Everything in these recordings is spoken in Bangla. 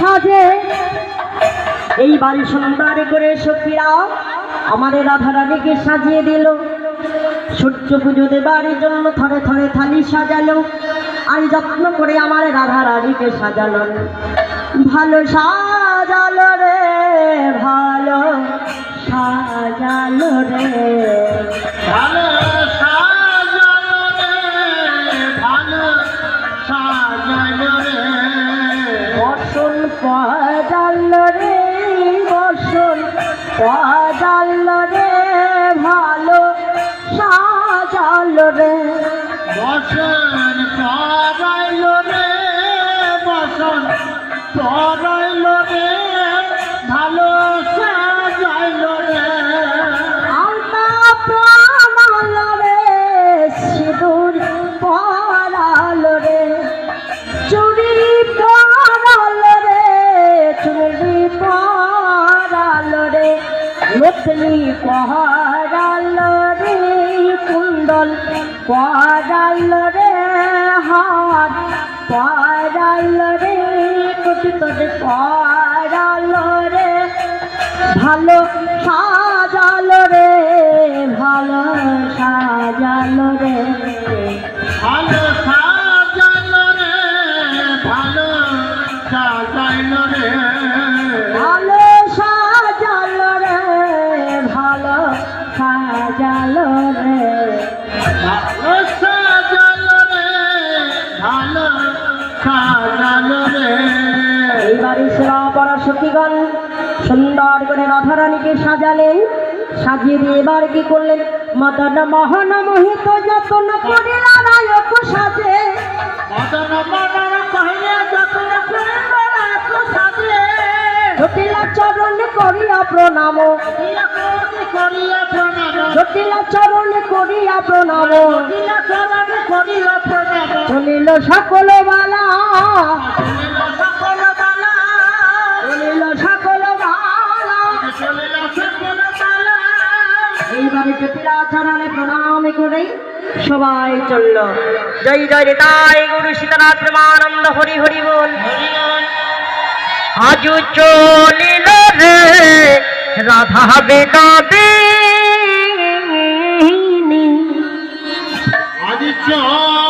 সাজে। এই বাড়ি সুন্দর করে সখীরা আমাদের রাধা রানীকে সাজিয়ে দিল। সূর্য পুজো দেবার জন্য থরে থরে থালি সাজালো। আর যত্ন করে আমার রাধা রানীকে সাজালো। ভালো সাজালো রে, ভালো সাজালো রে। ভালো পদাল রে ভালো সাজাল রে। বসন পরাইল রে বসন পরাইল পরাল রে হাত পরাল রে কোটি কোটি পরাল রে। ভালো সাজাল রে, ভালো সাজাল রে। ভালো সখীগণ সুন্দর করে রাধারানীকে সাজালেন সাজিয়ে দিয়ে এবার কি করলেন? মদন মোহন মোহিত যতন করে নারায়ক সাজে। মদন মদন কহিলে যতন করে বেড়াত সাজে। জটিলা চরণ করিয়া প্রণাম। জটিলা চরণ করিয়া প্রণাম। চলিল সকল বালা চলিল সকল এইবারে জটিলা চরণে প্রণাম করে সবাই চলল। জয় জয় রে তাই গুরু সীতানাথ প্রেমানন্দ হরি হরি বল। আজ চলিল রে রাধা বেদাবিনী আজ চলিল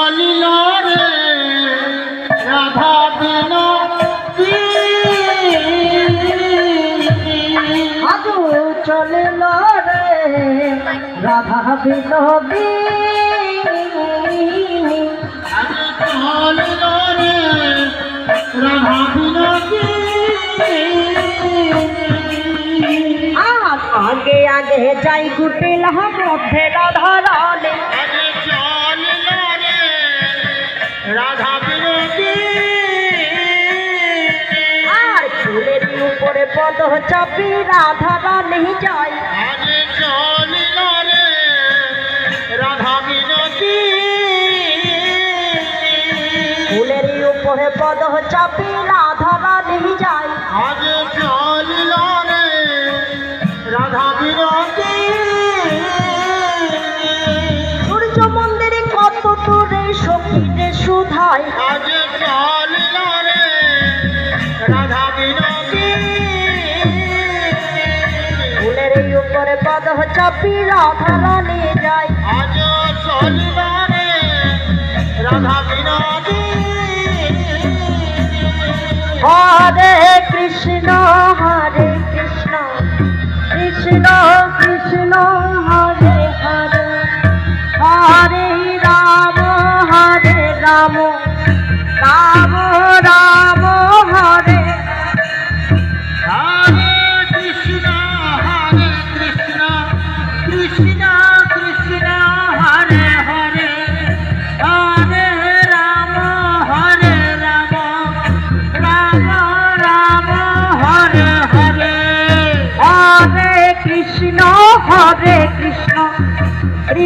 রাধা বিনোদিনী আজ রাধা আগে আগে যাই কুটিল মধ্যে রাধা রানী। রাধা আর ফুলের উপরে পদ চাপি রাধা রানী রে রাধা বিনতি ফুলেরই উপরে পদ চাপি রাধা উপরে পদ চাপি রাধা রানী যাই। আজ শনিবারে রাধা বিনোদী হরে কৃষ্ণ হরে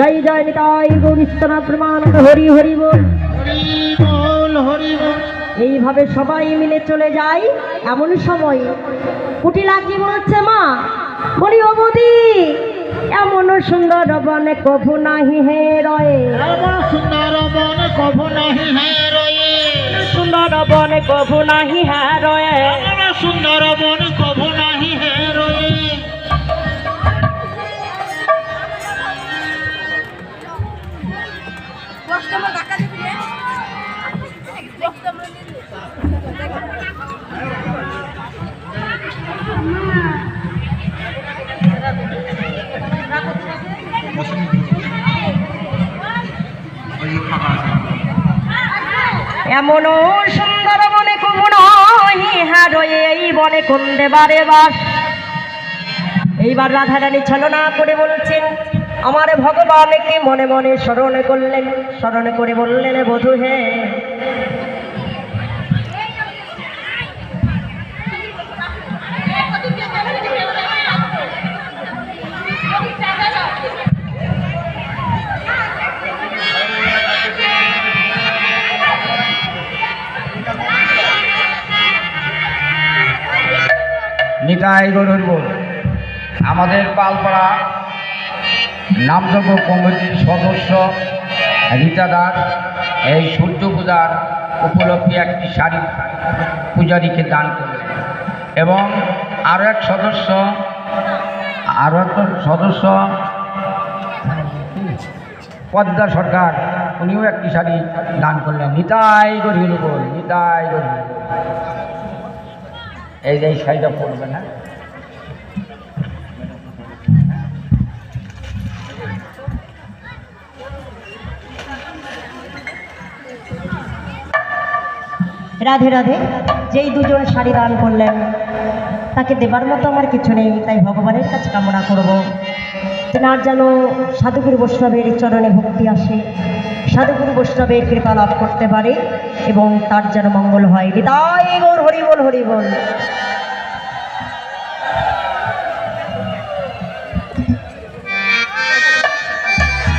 জয় জয় নিতাই গৌরীশ্বনাথ প্রমানন্দ, হরি হরি বল। এইভাবে সবাই মিলে চলে যায় এমন সময়। কুটি লাগি বলছে মা? বলি, ও বৌদি, এমন সুন্দর বনে কভু নাহি হে রয়ে। সুন্দর বন কভু নাহি হে রয়ে। সুন্দর বনে কভু নাহি হ্যা রয়ে সুন্দর বন কভু নাহি এমন সুন্দর হ্যা রয়ে এই বনে কোন দেবারে বাস। এইবার রাধা রাধারানী ছলনা করে বলছেন, আমার ভগবানকে মনে মনে স্মরণ করলেন, স্মরণ করে বললেন, বধূ হে নিতাই গরুর আমাদের পালপাড়া নামযজ্ঞ কমিটির সদস্য রীতা দাস এই সূর্য পূজার উপলক্ষে একটি শাড়ি পূজারীকে দান করলেন। এবং আরও এক সদস্য আরও এক সদস্য, পদ্মা সরকার, উনিও একটি শাড়ি দান করলেন। নিতাই গরিব নিতাই গরিব এই যে শাড়িটা পরবে না রাধে রাধে, যেই দুজন শাড়ি দান করলেন, তাকে দেবার মতো আমার কিছু নেই, তাই ভগবানের কাছে কামনা করব। তেনার যেন সাধুগুরু বৈষ্ণবের চরণে ভক্তি আসে, সাধুগুরু বৈষ্ণবের কৃপা লাভ করতে পারে এবং তার যেন মঙ্গল হয়। বিদায় গোর হরি বল হরি বল।